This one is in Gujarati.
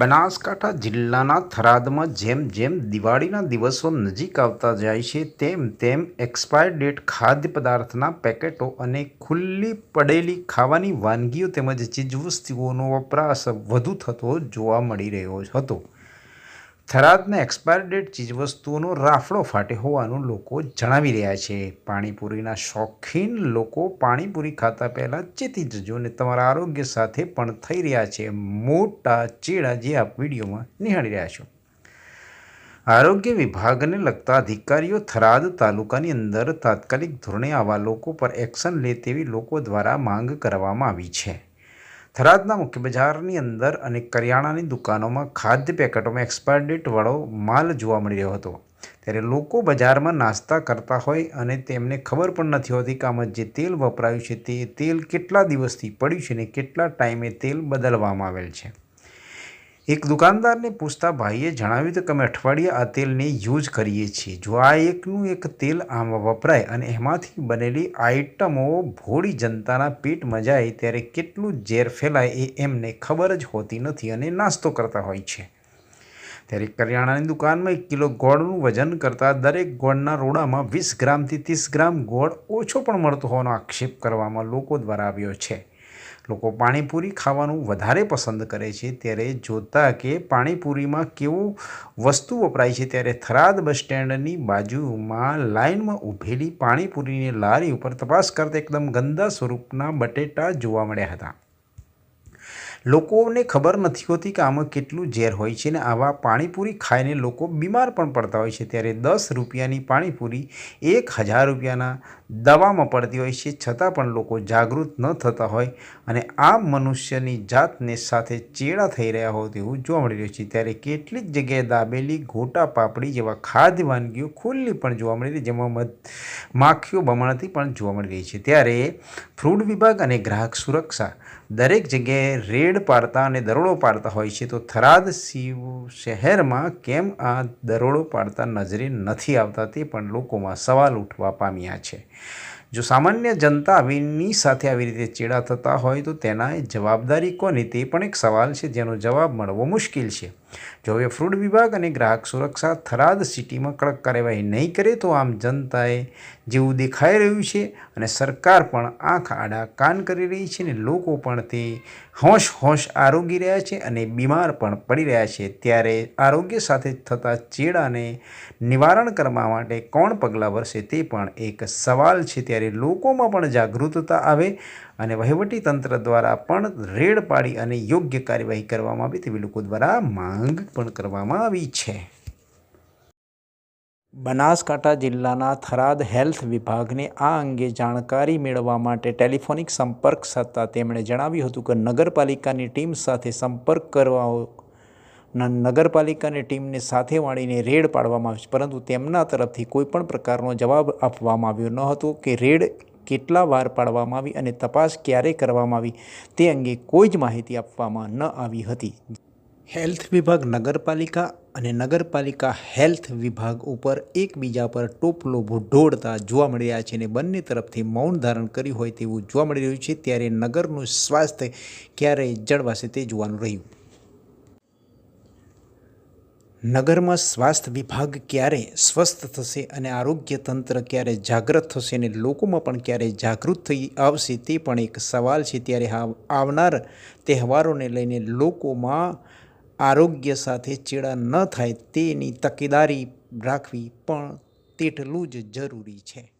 બનાસકાંઠા જિલ્લાના થરાદમાં જેમ જેમ દિવાળીના દિવસો નજીક આવતા જાય છે, તેમ તેમ એક્સપાયર ડેટ ખાદ્ય પદાર્થના પેકેટો અને ખુલ્લી પડેલી ખાવાની વાનગીઓ તેમજ ચીજવસ્તુઓનો વપરાશ વધુ થતો જોવા મળી રહ્યો હતો. થરાદના એક્સપાયર ચીજવસ્તુઓનો રાફડો ફાટે હોવાનું લોકો જણાવી રહ્યા છે. પાણીપુરીના શોખીન લોકો પાણીપુરી ખાતા પહેલાં ચેતી જજો અને તમારા આરોગ્ય સાથે પણ થઈ રહ્યા છે. મોટા ચેડા જે આપ વિડીયોમાં નિહાળી રહ્યા છો. આરોગ્ય વિભાગને લગતા અધિકારીઓ થરાદ તાલુકાની અંદર તાત્કાલિક ધોરણે આવા લોકો પર એક્શન લે તેવી લોકો દ્વારા માંગ કરવામાં આવી છે. થરાદના મુખ્ય બજારની અંદર અને કરિયાણાની દુકાનોમાં ખાદ્ય પેકેટોમાં એક્સપાયર ડેટ વાળો માલ જોવા મળી રહ્યો હતો. ત્યારે લોકો બજારમાં નાસ્તા કરતા હોય અને તેમને ખબર પણ નથી હોતી કે આમાં જે તેલ વપરાયું છે તે તેલ કેટલા દિવસથી પડ્યું છે ને કેટલા ટાઈમે તેલ બદલવામાં આવેલ છે. એક દુકાનદારને પૂછતા ભાઈએ જણાવ્યું કે અમે અઠવાડિયે આ તેલને યુઝ કરીએ છીએ. જો આ એકનું એક તેલ આમાં વપરાય અને એમાંથી બનેલી આઇટમો ભોળી જનતાના પેટમાં જાય ત્યારે કેટલું ઝેર ફેલાય એ એમને ખબર જ હોતી નથી અને નાસ્તો કરતા હોય છે. ત્યારે કરિયાણાની દુકાનમાં એક કિલો ગોળનું વજન કરતાં દરેક ગોળના રોડામાં વીસ ગ્રામથી ત્રીસ ગ્રામ ગોળ ઓછો પણ મળતો હોવાનો આક્ષેપ કરવામાં લોકો દ્વારા આવ્યો છે. લોકો પાણીપુરી ખાવાનું વધારે પસંદ કરે છે ત્યારે જોતા કે પાણીપુરીમાં કેવું વસ્તુ વપરાય છે ત્યારે થરાદ બસ સ્ટેન્ડની બાજુમાં લાઇનમાં ઊભેલી પાણીપુરીની લારી ઉપર તપાસ કરતા એકદમ ગંદા સ્વરૂપના બટેટા જોવા મળ્યા હતા. લોકોને ખબર નથી હોતી કે આમાં કેટલું ઝેર હોય છે ને આવા પાણીપુરી ખાઈને લોકો બીમાર પણ પડતા હોય છે. ત્યારે દસ રૂપિયાની પાણીપુરી એક હજાર રૂપિયાના દવામાં પડતી હોય છે. છતાં પણ લોકો જાગૃત ન થતા હોય અને આ મનુષ્યની જાતને સાથે ચેડા થઈ રહ્યા હોય તેવું જોવા મળી રહ્યું છે. ત્યારે કેટલીક જગ્યાએ દાબેલી ગોટા પાપડી જેવા ખાદ્ય વાનગીઓ ખુલ્લી પણ જોવા મળી રહી જેમાં માખીઓ બમણતી પણ જોવા મળી રહી છે. ત્યારે ફૂડ વિભાગ અને ગ્રાહક સુરક્ષા દરેક જગ્યાએ રેડ પાડતા અને દરોડો પાડતા હોય છે, તો થરાદ શિવ શહેરમાં કેમ આ દરોડો પાડતા નજરે નથી આવતા તે પણ લોકોમાં સવાલ ઉઠવા પામ્યા છે. જો સામાન્ય જનતા આવીની સાથે આવી રીતે ચેડા થતા હોય, તો તેના જવાબદારી કોની? તે પણ એક સવાલ છે, જેનો જવાબ મળવો મુશ્કેલ છે. જો હવે ફ્રૂટ વિભાગ અને ગ્રાહક સુરક્ષા થરાદ સિટીમાં કડક કાર્યવાહી નહીં કરે તો આમ જનતાએ જેવું દેખાઈ રહ્યું છે અને સરકાર પણ આંખ આડા કાન કરી રહી છે અને લોકો પણ તે હોશ હોશ આરોગી રહ્યા છે અને બીમાર પણ પડી રહ્યા છે. ત્યારે આરોગ્ય સાથે થતા ચેડાને નિવારણ કરવા માટે કોણ પગલાં ભરશે તે પણ એક સવાલ છે. ત્યારે લોકોમાં પણ જાગૃતતા આવે અને વહીવટી તંત્ર દ્વારા પણ રેડ પાડી અને યોગ્ય કાર્યવાહી કરવામાં આવે તેવી લોકો દ્વારા માંગ પણ કરવામાં આવી છે. બનાસકાંઠા જિલ્લાના થરાદ હેલ્થ વિભાગને આ અંગે જાણકારી મેળવવા માટે ટેલિફોનિક સંપર્ક સાધતા તેમણે જણાવ્યું હતું કે નગરપાલિકાની ટીમ સાથે સંપર્ક કરવા નગરપાલિકાની ટીમને સાથે વાળીને રેડ પાડવામાં આવી પરંતુ તેમના તરફથી કોઈપણ પ્રકારનો જવાબ આપવામાં આવ્યો ન હતો કે રેડ કેટલા વાર પાડવામાં આવી અને તપાસ ક્યારે કરવામાં આવી તે અંગે કોઈ જ માહિતી આપવામાં ન આવી હતી. હેલ્થ વિભાગ નગરપાલિકા અને નગરપાલિકા હેલ્થ વિભાગ ઉપર એકબીજા પર ટોપલો ઢોળતા જોવા મળી રહ્યા છે અને બંને તરફથી મૌન ધારણ કર્યું હોય તેવું જોવા મળી રહ્યું છે. ત્યારે નગરનું સ્વાસ્થ્ય ક્યારેય જળવાશે તે જોવાનું રહ્યું. નગરમાં સ્વાસ્થ્ય વિભાગ ક્યારે સ્વસ્થ થશે અને આરોગ્ય તંત્ર ક્યારે જાગૃત થશે અને લોકોમાં પણ ક્યારે જાગૃત થઈ આવશે તે પણ એક સવાલ છે. ત્યારે આવનાર તહેવારોને લઈને લોકોમાં આરોગ્ય સાથે ચેડા ન થાય તેની તકેદારી રાખવી પણ તેટલું જ જરૂરી છે.